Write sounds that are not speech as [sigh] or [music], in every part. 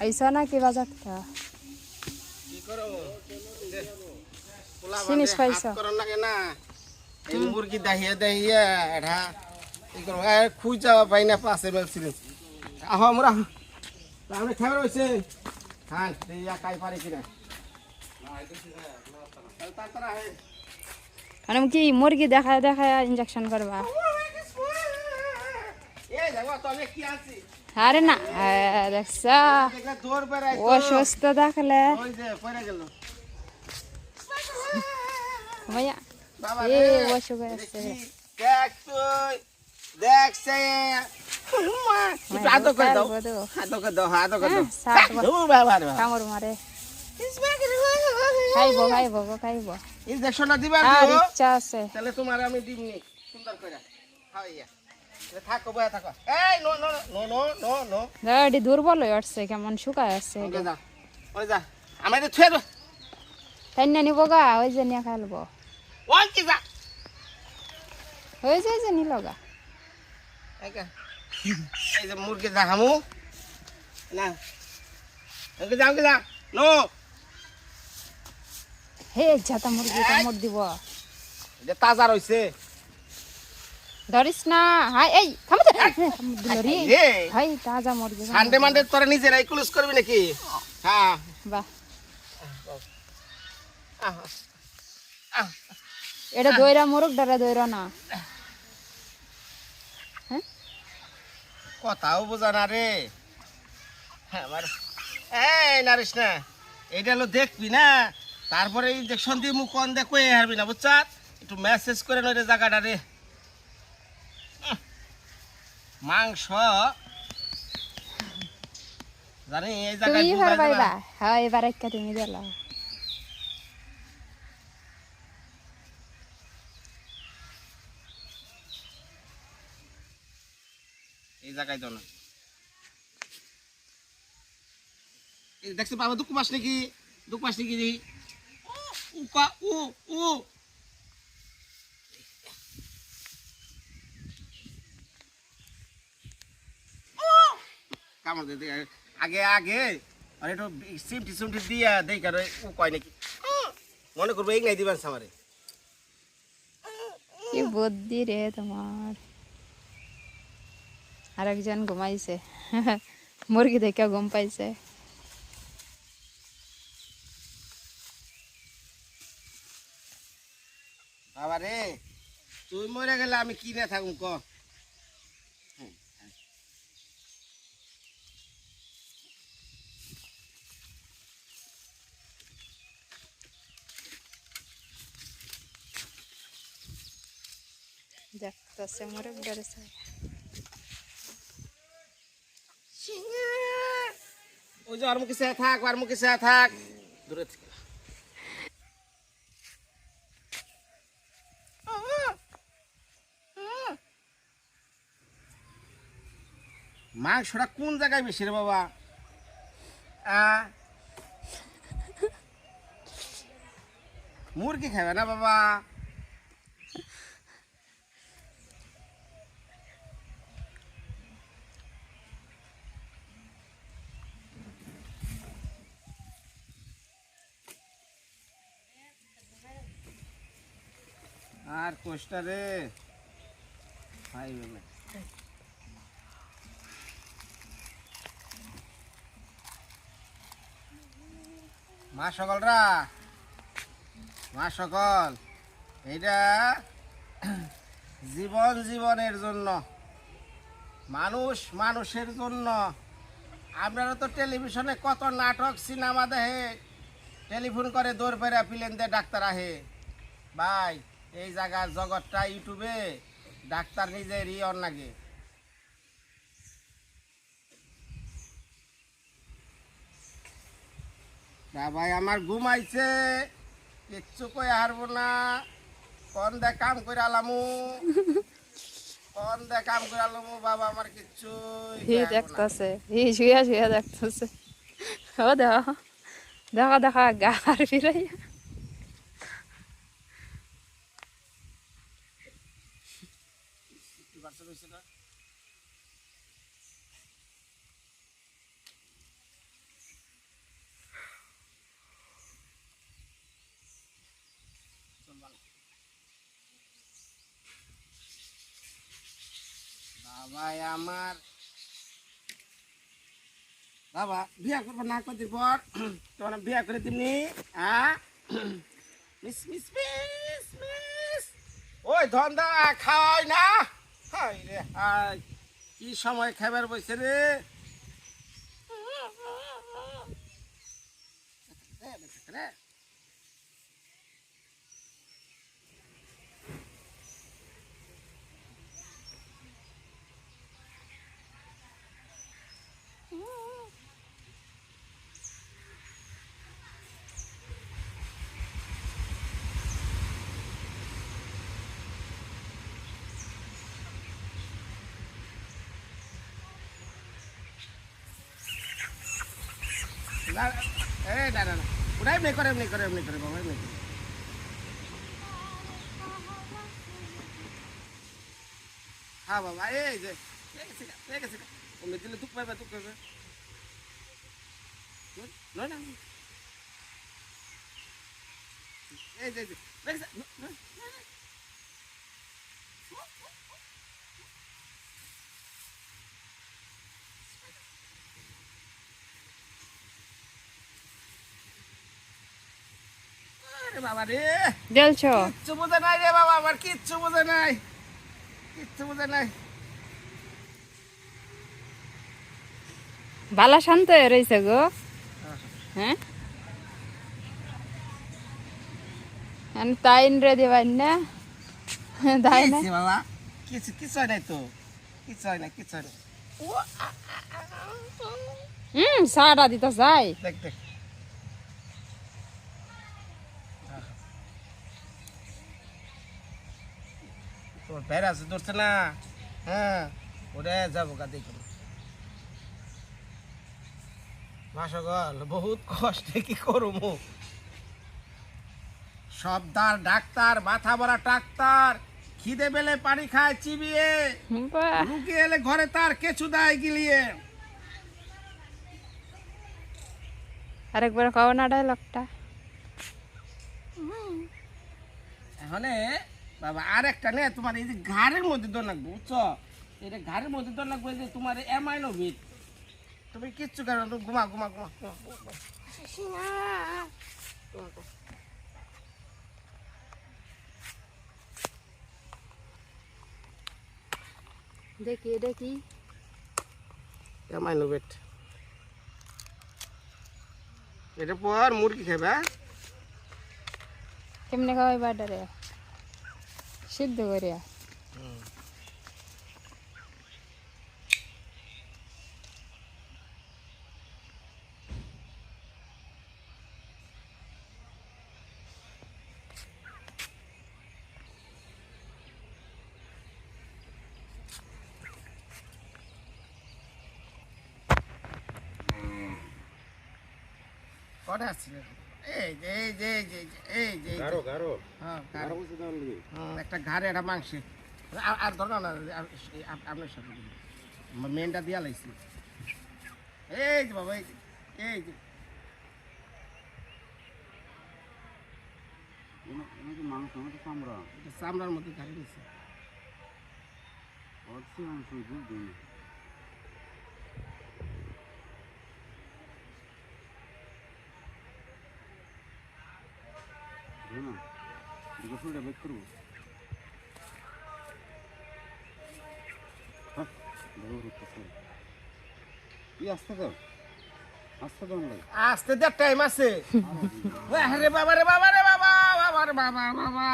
আইসা বাজার থেকে কি পোলা জিনিস পাইছো? না। মুরগি দাহিয়ে দাহিয়ে এটা কি করো এ খুঁজা পাই না পাশে মেলছিল আহ আমরা আমি খাবার হয়েছে হ্যাঁ ইয়া কাই পারে কিনা। মানে কি মুরগি দেখায় দেখায় ইঞ্জেকশন করবা। দেখো তবে কি আছে? আরে না দেখছা? অসুস্থ দেখলে ভাইয়া এ অসুখ দেখি, দেখ তুই দেখ সে মা, করে দাও বধু। করে দাও আদর করে দাও হ্যাঁ, বাবা রে কামড় মারে। খাইব খাইব খাইব। ইনজেকশনটা দিবা আছে। তাহলে তোমার আমি দিমনি। সুন্দর করে। খাওয়াইয়া। থাকো বয়া থাকো। এই no no no no no no. এটি দুর্বল হয়ে আসছে কেমন শুকায় আসছে ওকে যা ওই যা আমি এটা ছুঁয়ে দাও তাই না নিব গা? ওই যে নিয়ে খাইলব ওই কি যা। ওই যে যে নিল গা। এই যে মুরগি যা হামু। না ওকে যাও কি যা নো। হে যাতা মুরগি কামড় দিব। তাজা রইছে। ধরিস না হাই এই থামো তো। হাই তাজা সানডে মানডে তোরা ক্লোজ করবি নাকি? হ্যাঁ। বাহ। আহ, আহ, এটা দইরা মুরগ ডারা দইরা না। কথাও বোঝা না রে। হ্যাঁ, আমার এই নারিস না এইটা হলো দেখবি না? তারপরে ইঞ্জেকশন দিয়ে মুখ কন দেখ কয়ে হারবি না বুঝছা একটু মেসেজ করে নয় রে জায়গাটা রে। মাংস। জানি এই জায়গায় তুমি হ্যাঁ এবার একটা তুমি দিলা। এই জায়গায় দাও না। দেখছি বাবা দুঃখ পাস নাকি? দুঃখ পাস নাকি? রে? উ কা কামড় দে দে। আগে আগে আর একটু সিমটি সিমটি দিয়া দেই কারও উ কয় নাকি মনে করব এই নাই দিবেন সামারে কি বুদ্ধি রে তোমার আরেকজন ঘুমাইছে মুরগি দেখে ঘুম পাইছে বাবা রে তুই মরে গেলে আমি কিনে থাকুম ক দেখতেছে মুরগ দূরে থেকে। মাংসটা কোন জায়গায় বেশি রে বাবা? মুরগি খাবে না বাবা? আর কোষ্টা রে হাই বাবা মা সকলরা, মা সকল, এইটা জীবন জীবনের জন্য, মানুষ মানুষের জন্য। আপনারা তো টেলিভিশনে কত নাটক, সিনেমা দেখে টেলিফোন করে দৌড় পেরা প্লেন দিয়ে ডাক্তার আহে। ভাই এই জায়গার জগৎটা ইউটিউবে ডাক্তার নিজেরই অন লাগে তা ভাই আমার ঘুমাইছে কিচ্ছু কই হারবো না। কোন দে কাম করে আলামু কোন দে কাম করে আলামু বাবা আমার কিচ্ছু হি দেখতাছে হি শুয়া শুয়া দেখতাছে। ও দেখো দেখা দেখা গা আর ফিরাইয়া। বাবাই আমার বাবা, বিয়া করব না কদিন দিব তোমার বিয়া করে দিবনি হ্যাঁ মিস মিস ওই ধন্দা, খাওয়াই না। রে কি সময় খাবার বসে রে? এই না না না ওটা এমনি করে এমনি করে এমনি করে বাবা এমনি করে হ্যাঁ বাবা এই যে ওমনি দিলে দুঃখ পাবে দুঃখ পাবে নয় না এই যে এই যে, দেখেছি ন- ন- আরে বাবা রে। দেলছ কিচ্ছু বোঝে নাই রে বাবা আমার কিচ্ছু বোঝে নাই। কিচ্ছু বোঝে নাই। বালা শান্ত হয়ে রয়েছে গো। হ্যাঁ? আমি তাই রে দিবাই না তাই না? বাবা কিছু কিছু নাই তো। কিছু হয় না কিছু হয় না হুম সারা দিতে যাই দেখ দেখ। আছে ধরছে না হ্যাঁ ওরে যাব গা দেখো। মাসগল বহুত কষ্টে কি করব? সবদার ডাক্তার মাথা ভরা ডাক্তার খিদে বেলে পানি খায় চিবিয়ে। বাহ, লুকে এলে ঘরে তার কেঁচু দেয় গিলিয়ে। আরেকবার খাও না ডায়লগটা এখানে বাবা আর একটা নে তোমার এই যে ঘাড়ের মধ্যে দর লাগবে বুঝছ? এটা ঘাড়ের মধ্যে দর লাগবে যে তোমার এমাইনো ভিট তুমি কিচ্ছু করো না, তুমি ঘুমা ঘুমা ঘুমা ঘুমা, ঘুমা। দেখি দেখি এমাইনো ভিট এটা পর মুরগি খাবে হ্যাঁ? কেমনে খাওয়াই বাটারে? সিদ্ধ করিয়া কটা আসছে এই হ্যাঁ, গারো গাড়ো। বসে দেওয়ার লাগে হুম, একটা ঘাড়ে একটা মাংসে। আর- আর ধরো না আপনার সাথে মেনটা দিয়া লাইছি। এই যে বাবা এই যে চামড়ার মধ্যে ঘাড়ে নিছে অর্থে মাংস দুধ দিন না দুটো ফুলটা বেক করব। হ্যাঁ আসতে দাও? আসতে দাও আসতে দেড় টাইম আছে। আরে বাবা রে বাবা রে বাবা বাবা রে বাবা বাবা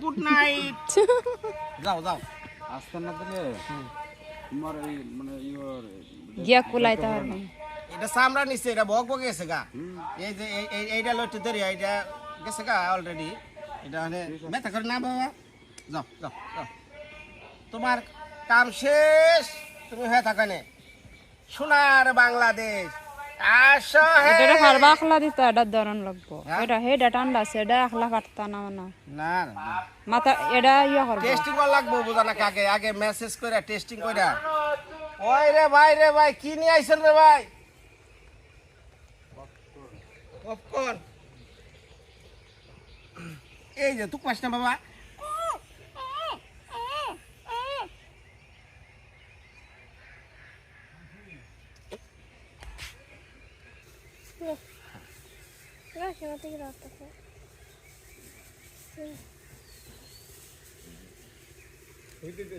গুড নাইট [laughs] যাও যাও। আসতে না দিলে তোমার এই মানে ইয়োর গিয়া কুলাইতে হবে। এটা চামড়া নিচ্ছে এটা বক বকে গেছে গা। এই যে এইটা লইতে ধরি এইটা গেছে গা অলরেডি এটা মানে ব্যথা করে না বাবা। যাও যাও যাও। তোমার কাম শেষ। তুমি হয়ে থাকো নে সোনার বাংলাদেশ। আসো এটা হারবা আখলা দিত এটা ধরন লাগবো। হ্যাঁ? এটা হেডা ঠান্ডা আখলা কাটতা না না। না মাথা এটা ইয়া করব। টেস্টিং করা লাগবো বোঝা না আগে আগে মেসেজ করে টেস্টিং ওই রে ভাই রে ভাই কি নিয়ে আইছেন রে ভাই? পপকর্ন এই যে তুক পাস না বাবা।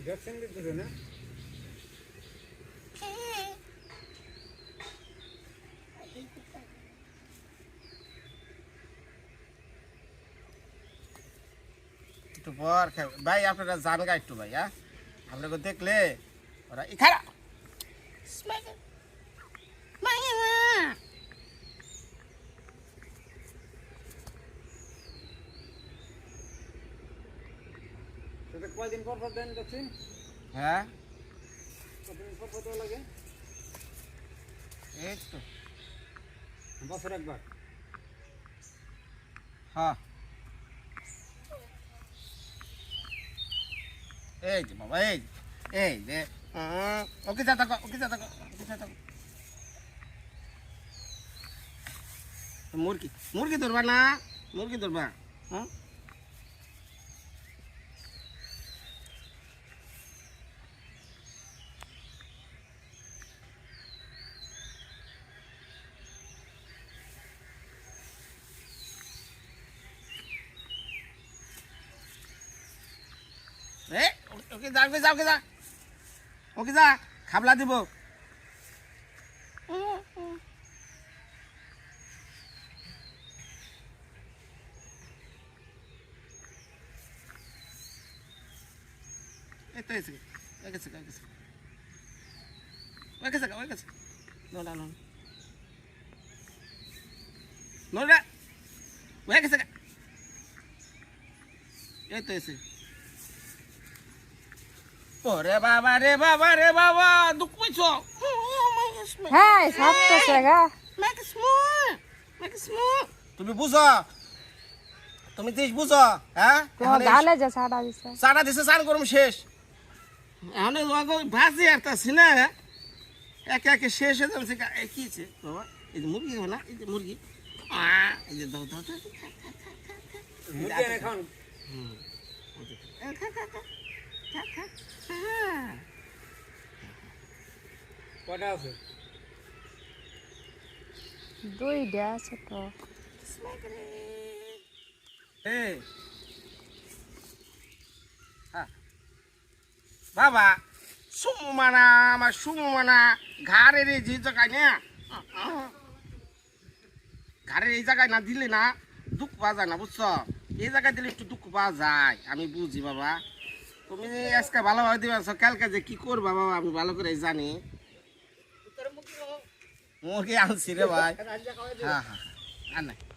দেখছেন না খাবে ভাই আপনারা জান গা একটু ভাই হ্যাঁ? আপনাকে দেখলে ওরা সেটা কয়দিন পর পর দেন ভ্যাকসিন হ্যাঁ? কতদিন পর পর লাগে? এই তো। বছর একবার। হ্যাঁ। এই যে বাবা এই যে, এই যে উম, ওকে যা থাকো ওকে যা থাকো ওকে যা থাকো মুরগি মুরগি ধরবা না মুরগি ধরবা হ্যাঁ এ ওকে যা ওকে যা ওকে যা। ওকে যা, খাবলা দিব। এই তো এসে ওই গেছে ওই গেছে ওই গেছে ওই গেছে নোডা নোডা নোডা ওই গেছে এই তো এসে ওরে বাবা রে বাবা রে বাবা দুঃখ পাইছো? হ্যাঁ সাপতেছে গা। তুমি বুঝো? তুমি দেশ বুঝো হ্যাঁ? তোমার গালে যে দিছে। করুম শেষ। এখন লোক ভাজি আসতেছি না একে একে শেষ হয়ে যাচ্ছে কি বাবা এই যে মুরগি খাবে না? এই যে মুরগি। আ, এই যে দাও দাও দাও। মুরগি এনে খান খা, খা, খা। কয়টা আছে? দুইটা। বাবা সুমু মানা আমার সুমু মানা ঘাড়ের এই যে জায়গায় না? ঘাড়ের এই জায়গায় না দিলে না দুঃখ পাওয়া যায় না বুঝছ? এই জায়গায় দিলে একটু দুঃখ পাওয়া যায় আমি বুঝি বাবা। তুমি আজকে ভালোভাবে দিবা কালকে যে কি করবা বাবা আমি ভালো করে জানি। মুরগি আনছি রে ভাই। হ্যাঁ হ্যাঁ হ্যাঁ।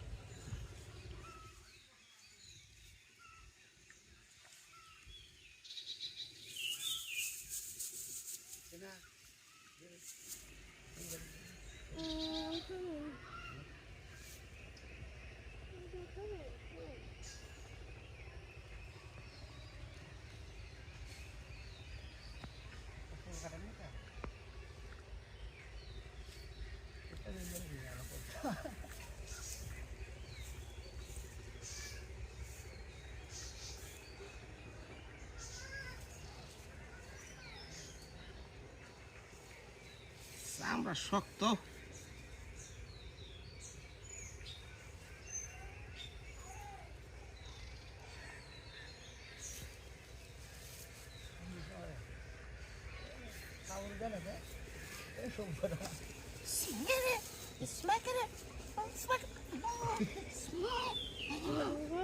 আমরা শক্ত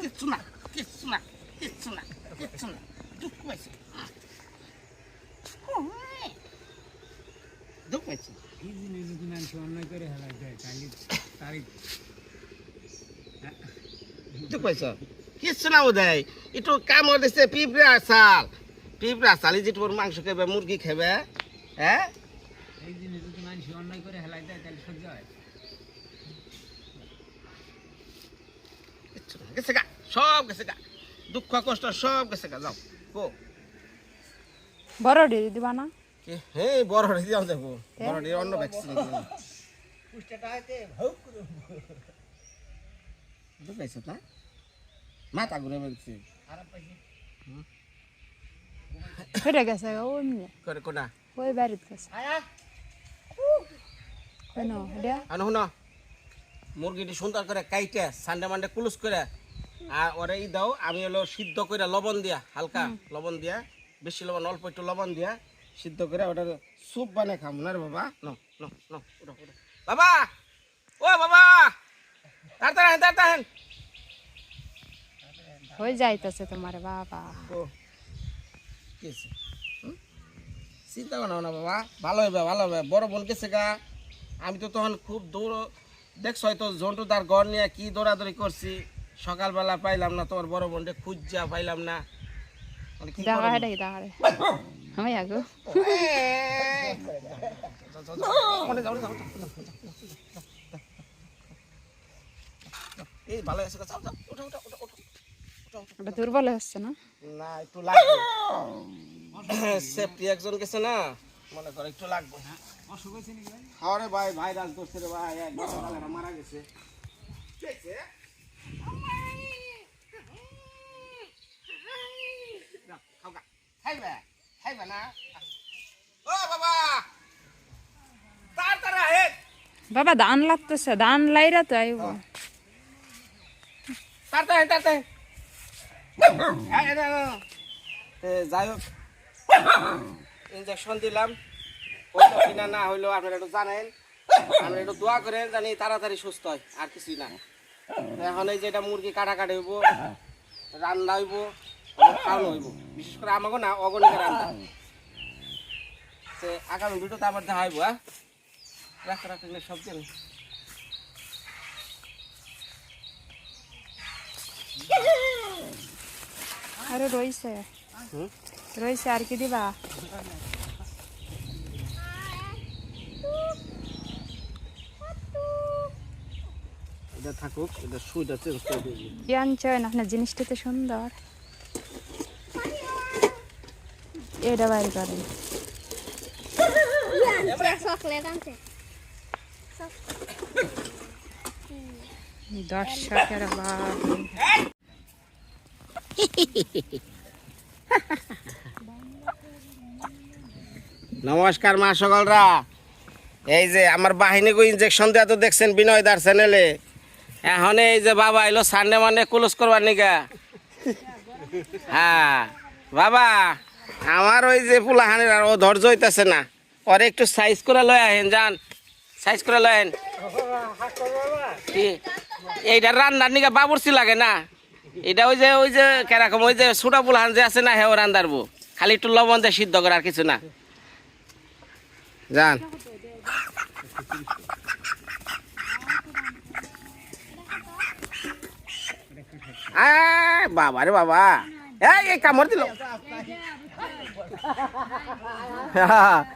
কিচ্ছু না কিচ্ছু না কিচ্ছু না কিচ্ছু না দুঃখ পাইছি দুঃখ পাইছি এই জিনিস যদি মানুষ অন্যায় করে হেলাই দেয় তাহলে তারিখ দুঃখ পাইছ কিচ্ছু না উদয় একটু কাম দিছে পিঁপড়ে আসাল পিঁপড়ে আসাল এই যে তোর মাংস খাবে মুরগি খাবে হ্যাঁ? এই জিনিস যদি মানুষ অন্যায় করে হেলাই দেয় তাহলে সহ্য হয়। গেছে গা সব গেছে গা। দুঃখ কষ্ট সব গেছে গা যাও গো বড় দিবা না? কি? হে বড় হয়ে যাও যাব বড় হয়ে অন্য ভ্যাকসিন দুঃখ পাইছ না মাথা ঘুরে বেড়েছে ফিরে গেছে গা ওই করে কোনা? ওই বাড়িতে গেছে। কেন এটা আনো শুনো। মুরগিটি সুন্দর করে কাইটে সানডে মানডে কুলুস করে আর ওরে ই দাও আমি হলো সিদ্ধ করে লবণ দিয়া হালকা লবণ দিয়া বেশি লবণ অল্প একটু লবণ দিয়া সিদ্ধ করে ওটার স্যুপ বানিয়ে খাম না বাবা? নো নো নো বাবা! ও বাবা! তাড়াতাড়ি তাড়াতাড়ি। হয়ে যাইতেছে তোমার বাবা। ও কি হয়েছে? চিন্তা করো না বাবা ভালো হবে ভালো হবে বড় বোন গেছে গা। আমি তো তখন খুব দৌড় দেখছ হয়তো জন্টু তার ঘর নিয়ে কি দৌড়াদৌড়ি করছি। সকালবেলা পাইলাম না তোমার বড় বোনটা খুঁজা পাইলাম না। মানে কি আমি আগো। ওটা দুর্বল হচ্ছে না? না একটু লাগবে। সেফটি একজন গেছে না মনে করো একটু লাগবে। হ্যাঁ রে ভাই ভাইরাস ধরছে রে ভাই মারা গেছে। হয়েছে? খাইবে? খাইবে না? ও বাবা! তাড়াতাড়ি আহেন। বাবা ধান লাগতেছে ধান লাইরা তো আইব। তাড়াতাড়ি তাড়াতাড়ি যাই হোক। ইঞ্জেকশন দিলাম। হইল কিনা না হইল আপনারা একটু জানেন। আমরা একটু দোয়া করেন জানি তাড়াতাড়ি সুস্থ হয় আর কিছুই না। এখন এই যেটা মুরগি কাটাকাটি হইব রান্না হইব খাওয়ানো হইব। বিশেষ করে আমাকে না অগণিকা রান্না। আগামী ভিডিওতে আবার দেখা হইব হ্যাঁ? রাখ রাখ সব আরে রইছে? রইছে আর কি দিবা? এটা থাকুক এটা সুইটা চেঞ্জ করে আনছেন আপনার জিনিসটা তো সুন্দর। এটা বাইর করেন চকলেট আনছে দর্শকের বাপ। নমস্কার মা সকলরা। এই যে আমার বাহিনীকে ইঞ্জেকশন দেওয়া তো দেখছেন বিনয় দার চ্যানেলে এখন এই যে বাবা এলো সানডে মানে ক্লোজ করবার নিকা হ্যাঁ বাবা। আমার ওই যে পুলাহানের আর ও ধৈর্য হইতেছে না। ওরে একটু সাইজ করে লয় আহেন, যান। সাইজ করে লয় এইটা রান্নার নিকা বাবুরচি লাগে না। এটা ওই যে ওই যে, কেরকম ওই যে ছোটা পুলাহান যে আছে না হ্যাঁ ও রান্দারবো খালি একটু লবণ দিয়ে সিদ্ধ করে আর কিছু না। যান। বাবা রে বাবা। এই কামড় দিল। 哈哈哈哈哈哈